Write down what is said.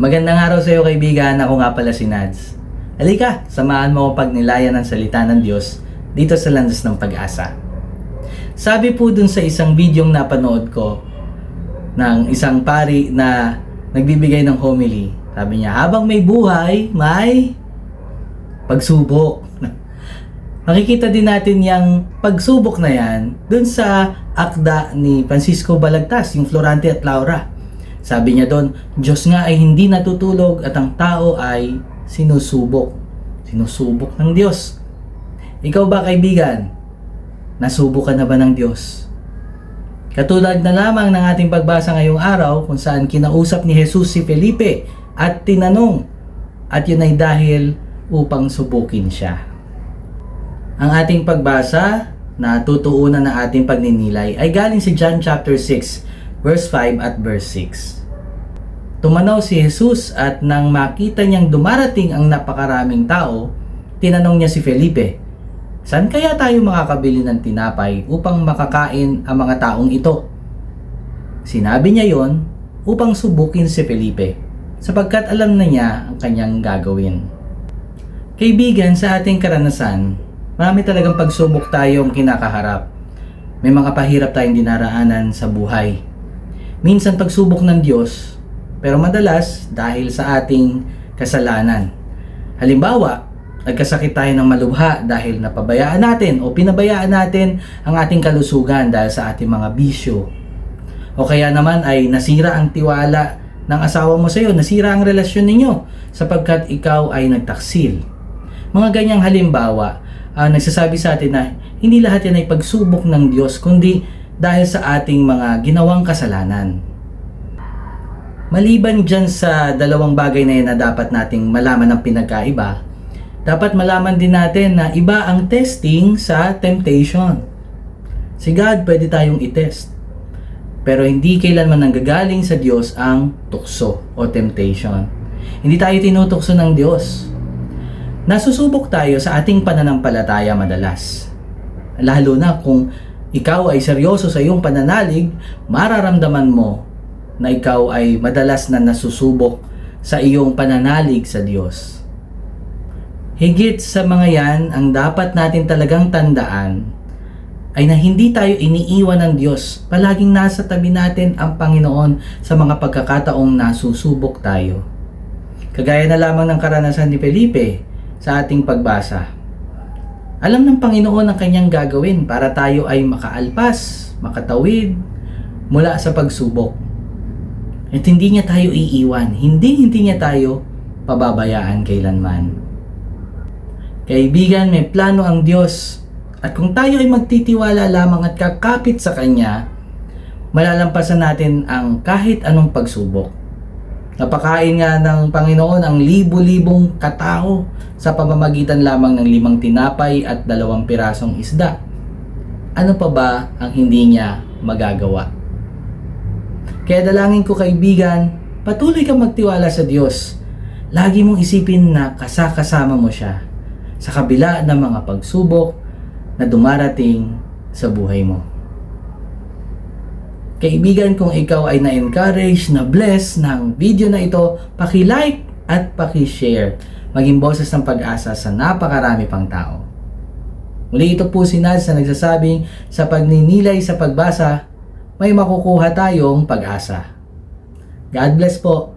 Magandang araw sa iyo kaibigan, ako nga pala si Nads. Halika, samahan mo ako pagnilayan ng salita ng Diyos dito sa Landas ng Pag-asa. Sabi po dun sa isang videong napanood ko ng isang pari na nagbibigay ng homily. Sabi niya, habang may buhay, may pagsubok. Nakikita din natin yung pagsubok na yan dun sa akda ni Francisco Balagtas, yung Florante at Laura. Sabi niya doon, Diyos nga ay hindi natutulog at ang tao ay sinusubok. Sinusubok ng Diyos. Ikaw ba kaibigan? Nasubok ka na ba ng Diyos? Katulad na lamang ng ating pagbasa ngayong araw kung saan kinausap ni Jesus si Felipe at tinanong at yun ay dahil upang subukin siya. Ang ating pagbasa na tutuunan ng ating pagninilay ay galing sa John chapter 6 verse 5 at verse 6. Tumanaw si Jesus at nang makita niyang dumarating ang napakaraming tao, tinanong niya si Felipe, Saan kaya tayo makakabili ng tinapay upang makakain ang mga taong ito? Sinabi niya yon upang subukin si Felipe sapagkat alam na niya ang kanyang gagawin. Kaibigan, sa ating karanasan, marami talagang pagsubok tayong kinakaharap. May mga pahirap tayong dinaraanan sa buhay. Minsan pagsubok ng Diyos, pero madalas dahil sa ating kasalanan. Halimbawa, nagkasakit tayo ng malubha dahil napabayaan natin o pinabayaan natin ang ating kalusugan dahil sa ating mga bisyo. O kaya naman ay nasira ang tiwala ng asawa mo sa iyo, nasira ang relasyon ninyo sapagkat ikaw ay nagtaksil. Mga ganyang halimbawa, ah, nagsasabi sa atin na hindi lahat yan ay pagsubok ng Diyos kundi dahil sa ating mga ginawang kasalanan. Maliban dyan sa dalawang bagay na yan na dapat nating malaman ng pinagkaiba, dapat malaman din natin na iba ang testing sa temptation. Si God pwede tayong itest. Pero hindi kailanman nanggagaling sa Diyos ang tukso o temptation. Hindi tayo tinutukso ng Diyos. Nasusubok tayo sa ating pananampalataya madalas. Lalo na kung ikaw ay seryoso sa iyong pananalig, mararamdaman mo na ikaw ay madalas na nasusubok sa iyong pananalig sa Diyos. Higit sa mga yan, ang dapat natin talagang tandaan ay na hindi tayo iniiwan ng Diyos. Palaging nasa tabi natin ang Panginoon sa mga pagkakataong nasusubok tayo. Kagaya na lamang ng karanasan ni Felipe sa ating pagbasa. Alam ng Panginoon ang kanyang gagawin para tayo ay makaalpas, makatawid mula sa pagsubok. At hindi niya tayo iiwan, hindi hindi niya tayo pababayaan kailanman. Kaibigan, may plano ang Diyos. At kung tayo ay magtitiwala lamang at kakapit sa Kanya, malalampasan natin ang kahit anong pagsubok. Napakain nga ng Panginoon ang libo-libong katao sa pamamagitan lamang ng limang tinapay at dalawang pirasong isda. Ano pa ba ang hindi niya magagawa? Kaya dalangin ko kaibigan, patuloy kang magtiwala sa Diyos. Lagi mong isipin na kasakasama mo siya sa kabila ng mga pagsubok na dumarating sa buhay mo. Kaibigan, kung ikaw ay na-encourage, na-bless ng video na ito, paki-like at paki-share. Maging boses ng pag-asa sa napakarami pang tao. Muli ito po si Naz na nagsasabing sa pagninilay sa pagbasa, may makukuha tayong pag-asa. God bless po.